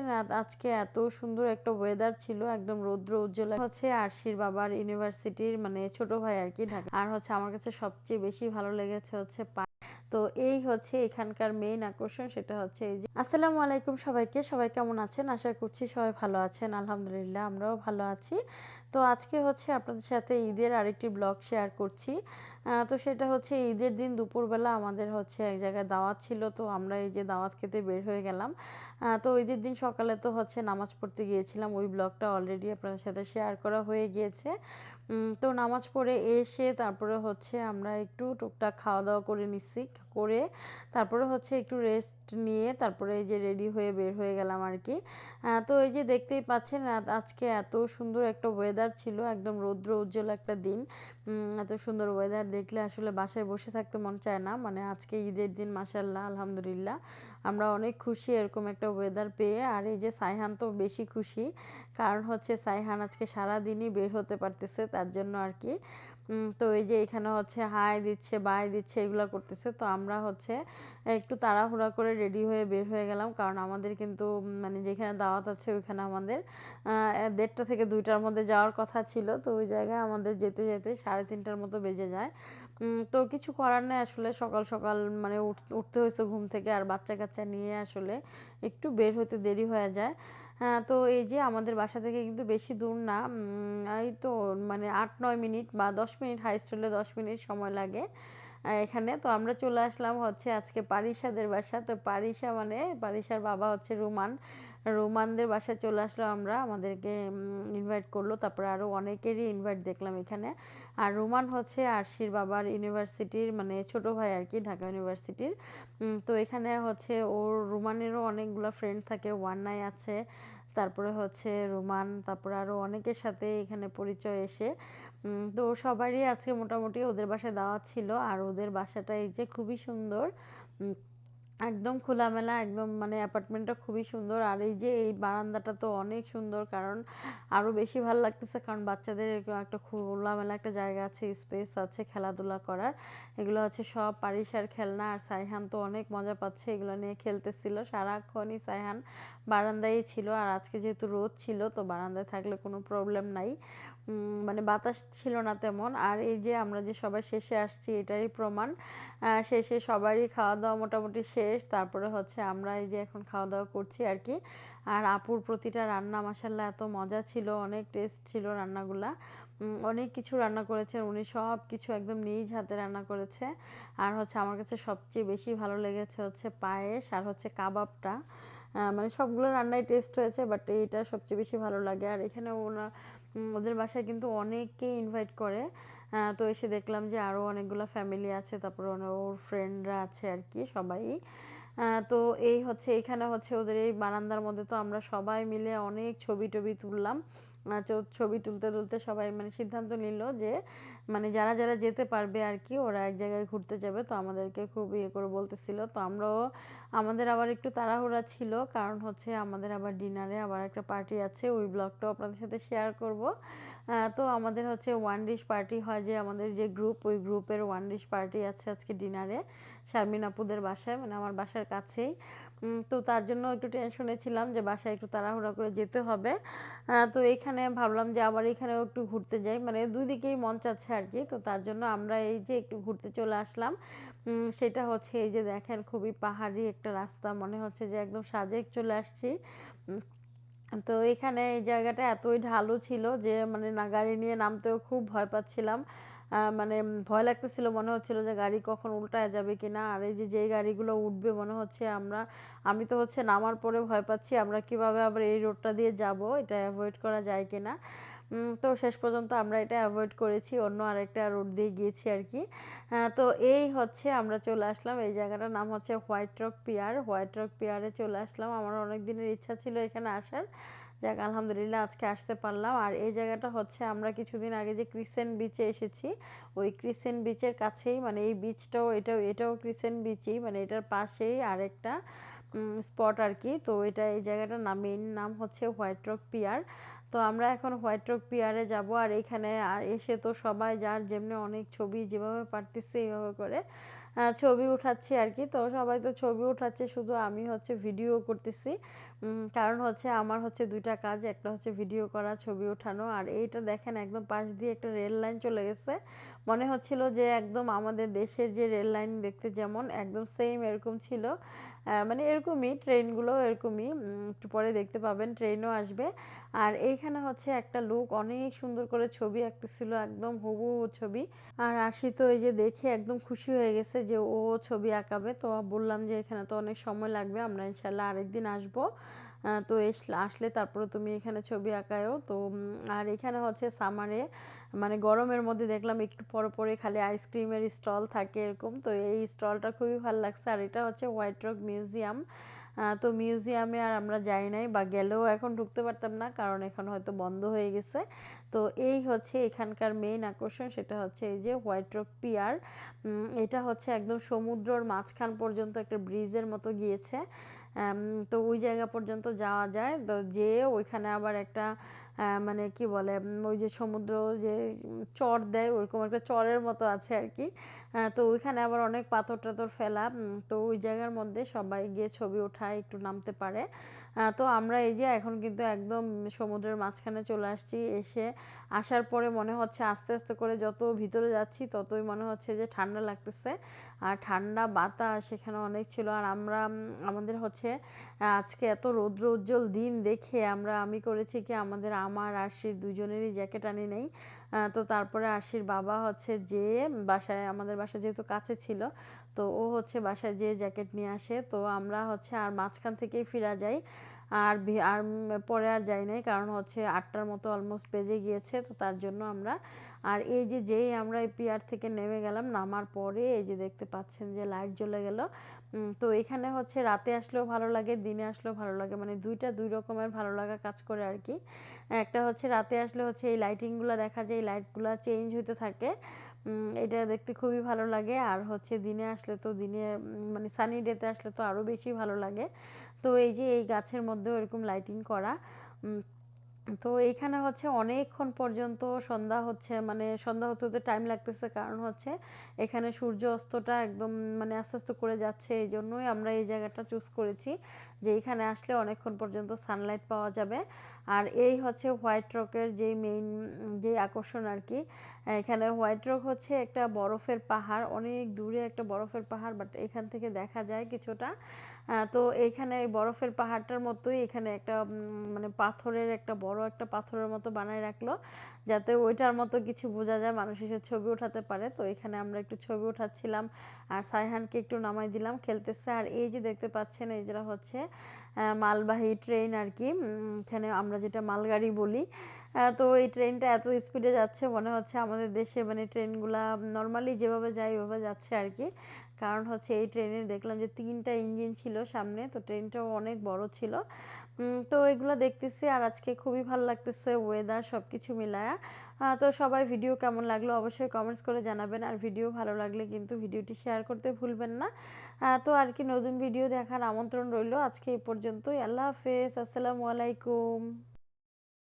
না? আজকে এত সুন্দর একটা ওয়েদার ছিল, একদম রৌদ্র উজ্জ্বল। হচ্ছে আরশির বাবার ইউনিভার্সিটির মানে ছোট ভাই আর কি ঢাকা আর হচ্ছে আমার কাছে সবচেয়ে বেশি ভালো লেগেছে হচ্ছে তো এই হচ্ছে এখানকার মেইন আকর্ষণ, সেটা হচ্ছে এই যে আসসালামু আলাইকুম সবাইকে, সবাই কেমন আছেন? আশা করছি সবাই ভালো আছেন, আলহামদুলিল্লাহ আমরাও ভালো আছি। তো আজকে হচ্ছে আপনাদের সাথে ঈদের আরেকটি ব্লগ শেয়ার করছি। তো সেটা হচ্ছে ঈদের দিন দুপুরবেলা আমাদের হচ্ছে এক জায়গায় দাওয়াত ছিল, তো আমরা এই যে দাওয়াত খেতে বের হয়ে গেলাম। তো ঈদের দিন সকালে তো হচ্ছে নামাজ পড়তে গিয়েছিলাম, ওই ব্লগটা অলরেডি আপনাদের সাথে শেয়ার করা হয়ে গিয়েছে। তো নামাজ পড়ে এসে তারপরে হচ্ছে আমরা একটু টুকটাক খাওয়া দাওয়া করে নিচ্ছি করে তারপরে হচ্ছে একটু রেস্ট নিয়ে তারপরে এই যে রেডি হয়ে বের হয়ে গেলাম আর কি। তো এই যে দেখতেই পাচ্ছেন আজকে এত সুন্দর একটা ওয়েদার ছিল, একদম রৌদ্র উজ্জ্বল একটা দিন। এত সুন্দর ওয়েদার দেখলে আসলে বাসায় বসে থাকতে মন চায় না মানে আজকে ঈদের দিন মাসাল্লাহ আলহামদুলিল্লাহ। আমরা অনেক খুশি এরকম একটা ওয়েদার পেয়ে। আর এই যে সাইহান তো বেশি খুশি, কারণ হচ্ছে সাইহান আজকে সারা দিনই বের হতে পারতেছে তার জন্য আর কি। তো এই যে এখানে হচ্ছে হাই দিচ্ছে বাই দিচ্ছে, এগুলো করতেছে। তো আমরা হচ্ছে একটু তাড়াহুড়া করে রেডি হয়ে বের হয়ে গেলাম, কারণ আমাদের কিন্তু মানে যেখানে দাওয়াত আছে ওইখানে আমাদের দেড়টা থেকে দুইটার মধ্যে যাওয়ার কথা ছিল। তো ওই জায়গায় আমাদের যেতে যেতে সাড়ে তিনটার মতো বেজে যায়। তো কিছু করার নেই আসলে, সকাল সকাল মানে উঠতে হয়েছে ঘুম থেকে আর বাচ্চা কাচ্চা নিয়ে আসলে একটু বের হতে দেরি হয়ে যায়। হ্যাঁ তো এই যে আমাদের বাসা থেকে কিন্তু বেশি দূর না এই তো মানে আট, নয় মিনিট বা দশ মিনিট, হাইস্ট হলে দশ মিনিট সময় লাগে। এখানে তো আমরা চলে আসলাম হচ্ছে আজকে পারিসাদের বাসা। তো পারিসা মানে পারিসার বাবা হচ্ছে রুমান। রোমানদের বাসায় চলে আসলো আমরা, আমাদেরকে ইনভাইট করল। তারপরে আরও অনেকেরই ইনভাইট দেখলাম এখানে। আর রোমান হচ্ছে আরশির বাবার ইউনিভার্সিটির মানে ছোট ভাই আর কি, ঢাকা ইউনিভার্সিটির। তো এখানে হচ্ছে ওর, রোমানেরও অনেকগুলো ফ্রেন্ড থাকে ওয়ান নাই আছে। তারপরে হচ্ছে রোমান, তারপরে আরও অনেকের সাথে এখানে পরিচয় এসে। তো সবারই আজকে মোটামুটি ওদের বাসায় দেওয়া ছিল। আর ওদের বাসাটা এই যে খুবই সুন্দর। একদম খোলামেলা, একদম মানে অ্যাপার্টমেন্টটা খুবই সুন্দর। আর এই যে এই বারান্দাটা তো অনেক সুন্দর, কারণ আরও বেশি ভালো লাগতেছে, কারণ বাচ্চাদের একটা খোলামেলা একটা জায়গা আছে স্পেস আছে খেলাধুলা করার। এগুলো হচ্ছে সব পারিসার খেলনা, আর সাইহান তো অনেক মজা পাচ্ছে এগুলো নিয়ে খেলতেছিল। সারাক্ষণই সাইহান বারান্দায় ছিল, আর আজকে যেহেতু রোদ ছিল, তো বারান্দায় থাকলে কোনো প্রবলেম নাই। মানে বাতাস ছিল না তেমন। আর এই যে আমরা যে সবাই শেষে আসছি, এটারই প্রমাণ। শেষে সবারই খাওয়া দাওয়া মোটামুটি শেষ। তারপরে হচ্ছে আমরা এই যে এখন খাওয়া দাওয়া করছি আর কি। আর আপুর প্রতিটা রান্না মাসাল্লাহ এত মজা ছিল, অনেক টেস্ট ছিল রান্নাগুলা। অনেক কিছু রান্না করেছেন উনি সব কিছু একদম নিজ হাতে রান্না করেছে। আর হচ্ছে আমার কাছে সবচেয়ে বেশি ভালো লেগেছে হচ্ছে পায়েস আর হচ্ছে কাবাবটা। মানে সবগুলো রান্নাই টেস্ট হয়েছে বাট এইটা সবচেয়ে বেশি ভালো লাগে। আর এখানে ওনা ওদের বাসায় কিন্তু অনেককেই ইনভাইট করে। তো এসে দেখলাম যে আরও অনেকগুলো ফ্যামিলি আছে, তারপরে ওর ফ্রেন্ডরা আছে আর কি সবাই। তো এই হচ্ছে, এখানে হচ্ছে ওদের এই বারান্দার মধ্যে তো আমরা সবাই মিলে অনেক ছবি টবি তুললাম। ছবি তুলতে তুলতে সবাই মানে সিদ্ধান্ত নিল যে মানে যারা যারা যেতে পারবে আর কি, ওরা এক জায়গায় ঘুরতে যাবে। তো আমাদেরকে খুব ইয়ে করে বলতেছিল। তো আমরাও, আমাদের আবার একটু তাড়াহুড়া ছিল। কারণ হচ্ছে আমাদের আবার ডিনারে আবার একটা পার্টি আছে। ওই ব্লগটাও আপনাদের সাথে শেয়ার করব। তো আমাদের হচ্ছে ওয়ান ডিশ পার্টি হয় যে, আমাদের যে গ্রুপ ওই গ্রুপের ওয়ান ডিশ পার্টি আছে আজকে ডিনারে। শারমিন আপুদের বাসায় মানে আমার বাসার কাছেই। তো তার জন্য একটু টেনশনে ছিলাম যে বাসায় একটু তাড়াহুড়া করে যেতে হবে। তো এখানে ভাবলাম যে আবার এখানেও একটু ঘুরতে যাই। মানে দুই দিকেই মন চাচ্ছে আর কি তো তার জন্য আমরা এই যে একটু ঘুরতে চলে আসলাম সেটা হচ্ছে এই যে দেখেন খুবই পাহাড়ি একটা রাস্তা। মনে হচ্ছে যে একদম সাজেক চলে আসছি। তো এখানে এই জায়গাটা এতই ঢালু ছিল যে মানে গাড়ি নিয়ে নামতেও খুব ভয় পাচ্ছিলাম। মানে ভয় লাগতেছিল, মনে হচ্ছিল যে গাড়ি কখন উল্টায় যাবে কিনা। আর এই যে, যেই গাড়িগুলো উঠবে, মনে হচ্ছে আমরা, আমি তো হচ্ছে নামার পরে ভয় পাচ্ছি, আমরা কীভাবে আবার এই রোডটা দিয়ে যাব, এটা অ্যাভয়েড করা যায় কিনা। তো শেষ পর্যন্ত আমরা এটা অ্যাভয়েড করেছি, অন্য আরেকটা রোড দিয়ে গিয়েছি আর কি। তো এই হচ্ছে আমরা চলে আসলাম, এই জায়গাটার নাম হচ্ছে White Rock Pier White Rock পিয়ারে চলে আসলাম, আমার অনেক দিনের ইচ্ছা ছিল এখানে আসার। যাক, আলহামদুলিল্লাহ আজকে আসতে পারলাম। আর এই জায়গাটা হচ্ছে আমরা কিছুদিন আগে যে ক্রিসেন্ট বিচে এসেছি, ওই ক্রিসেন্ট বিচের কাছেই মানে এই বিচটাও এটাও এটাও ক্রিসেন্ট বিচই মানে এটার পাশেই আরেকটা স্পট আর কি। তো এটা এই জায়গাটার নাম মেইন নাম হচ্ছে হোয়াইট রক পিয়ার তো আমরা এখন হোয়াইট রক পিয়ারে যাব, আর এখানে এসে তো সবাই যার যেমনি অনেক ছবি যেভাবে পারতেছে এইভাবে করে। ছবি উঠাচ্ছি আর কি তো সবাই তো ছবি উঠাচ্ছে শুধু আমি হচ্ছে ভিডিও করতেছি কারণ হচ্ছে আমার হচ্ছে দুইটা কাজ। একটা হচ্ছে ভিডিও করা, ছবি ওঠানো। আর এইটা দেখেন একদম পাশ দিয়ে একটা রেল লাইন চলে গেছে। মনে হচ্ছিল যে একদম আমাদের দেশের যে রেল লাইন দেখতে যেমন একদম সেম এরকম ছিল। মানে এরকমই ট্রেনগুলো এরকমই। একটু পরে দেখতে পাবেন, ট্রেনও আসবে। আর এইখানে হচ্ছে একটা লোক অনেক সুন্দর করে ছবি আঁকতেছিল, একদম হুবহু ছবি। আর আসি তো এই যে দেখে একদম খুশি হয়ে গেছে যে ও ছবি আঁকাবে। তো বললাম যে এখানে তো অনেক সময় লাগবে। আমরা ইনশাল্লাহ আরেকদিন আসব। তো আসলে তারপরে তুমি এখানে ছবি আঁকায়ও। তো আর এখানে হচ্ছে সামারে মানে গরমের মধ্যে দেখলাম একটু পরে, পরে খালি আইসক্রিমের স্টল থাকে এরকম। তো এই স্টলটা খুবই ভালো লাগছে। আর এটা হচ্ছে হোয়াইট রক মিউজিয়াম। তো মিউজিয়ামে আর আমরা যাই নাই বা গেলেও এখন ঢুকতে পারতাম না। কারণ এখন হয়তো বন্ধ হয়ে গেছে। তো এই হচ্ছে এখানকার মেইন আকর্ষণ সেটা হচ্ছে এই যে হোয়াইট রক পিয়ার। এটা হচ্ছে একদম সমুদ্রর মাঝখান পর্যন্ত একটা ব্রিজের মতো গিয়েছে। তো ওই জায়গা পর্যন্ত যাওয়া যায়। তো যেয়ে ওইখানে আবার একটা মানে কি বলে ওই যে সমুদ্র যে চর দেয় ওরকম একটা চরের মতো আছে আর কি তো ওইখানে আবার অনেক পাথর-টাথর ফেলা। তো ওই জায়গার মধ্যে সবাই গিয়ে ছবি ওঠায়, একটু নামতে পারে। তো আমরা এই যে এখন কিন্তু একদম সমুদ্রের মাঝখানে চলে আসছি। এসে আসার পরে মনে হচ্ছে আস্তে, আস্তে করে যত ভিতরে যাচ্ছি ততই মনে হচ্ছে যে ঠান্ডা লাগতেছে। আর ঠান্ডা বাতাস এখানে অনেক ছিল। আর আমরা আমাদের হচ্ছে আজকে এত রৌদ্র উজ্জ্বল দিন দেখে আমরা আমি করেছি কি আমাদের আমার আরশির দুজনেরই জ্যাকেট আনি নাই। তো তারপরে আরশির বাবা হচ্ছে যেয়ে বাসায় আমাদের বাসা যেহেতু কাছে ছিল। তো ও হচ্ছে বাসায় যেয়ে জ্যাকেট নিয়ে আসে। তো আমরা হচ্ছে আর মাঝখান থেকেই ফিরা যাই। আর আর পরে আর যাই নাই। কারণ হচ্ছে আটটার মতো অলমোস্ট বেজে গিয়েছে। তো তার জন্য আমরা আর এই যে যেই আমরা এই পিয়ার থেকে নেমে গেলাম, নামার পরে এই যে দেখতে পাচ্ছেন যে লাইট জ্বলে গেল। তো এখানে হচ্ছে রাতে আসলেও ভালো লাগে, দিনে আসলেও ভালো লাগে। মানে দুইটা দুই রকমের ভালো লাগা কাজ করে আর কি একটা হচ্ছে রাতে আসলে হচ্ছে এই লাইটিংগুলা দেখা যায়, এই লাইটগুলা চেঞ্জ হইতে থাকে। এটা দেখতে খুবই ভালো লাগে। আর হচ্ছে দিনে আসলে তো দিনে মানে সানি ডে তে আসলে তো আরও বেশি ভালো লাগে। তো এই যে এই গাছের মধ্যেও এরকম লাইটিং করা। তো এইখানে হচ্ছে অনেকক্ষণ পর্যন্ত সন্ধ্যা হচ্ছে মানে সন্ধ্যা হতে, হতে টাইম লাগতেছে। কারণ হচ্ছে এখানে সূর্য অস্তটা একদম মানে আস্তে, আস্তে করে যাচ্ছে। এই জন্যই আমরা এই জায়গাটা চুজ করেছি। যে এখানে আসলে অনেকক্ষণ পর্যন্ত সানলাইট পাওয়া যাবে। আর এই হচ্ছে হোয়াইট রকের যেই মেইন যে আকর্ষণ আর কি এখানে হোয়াইট রক হচ্ছে একটা বরফের পাহাড়। অনেক দূরে একটা বরফের পাহাড়। বাট এখান থেকে দেখা যায় কিছুটা। তো এইখানে বরফের পাহাড়টার মতোই এখানে একটা মানে পাথরের একটা বড় একটা পাথরের মতো বানায় রাখল। যাতে ওইটার মতো কিছু বোঝা যায় মানুষ এসে ছবি ওঠাতে পারে। তো এখানে আমরা একটু ছবি উঠাচ্ছিলাম। আর সাইহানকে একটু নামাই দিলাম, খেলতেছে। আর এই যে দেখতে পাচ্ছেন এই যেটা হচ্ছে মালবাহী ট্রেন আর কি এখানে আমরা যেটা মালগাড়ি বলি। তো এই ট্রেনটা এত স্পিডে যাচ্ছে মনে হচ্ছে আমাদের দেশে মানে ট্রেনগুলা নর্মালি যেভাবে যায় ওভাবে যাচ্ছে আরকি। কারণ হচ্ছে এই ট্রেনের দেখলাম যে ৩ টা ইঞ্জিন ছিল সামনে। তো ট্রেনটাও অনেক বড় ছিল। তো এগুলো দেখতেছি আর আজকে খুবই ভালো লাগতেছে ওয়েদার সবকিছু মিলায়া। আ, তো সবাই ভিডিও কেমন লাগল অবশ্যই কমেন্টস করে জানাবেন। আর ভিডিও ভালো লাগলে কিন্তু ভিডিওটি শেয়ার করতে ভুলবেন না। তো আর কি নতুন ভিডিও দেখার আমন্ত্রণ রইল। আজকে এই পর্যন্তই। আল্লাহ হাফেজ। আসসালামু আলাইকুম।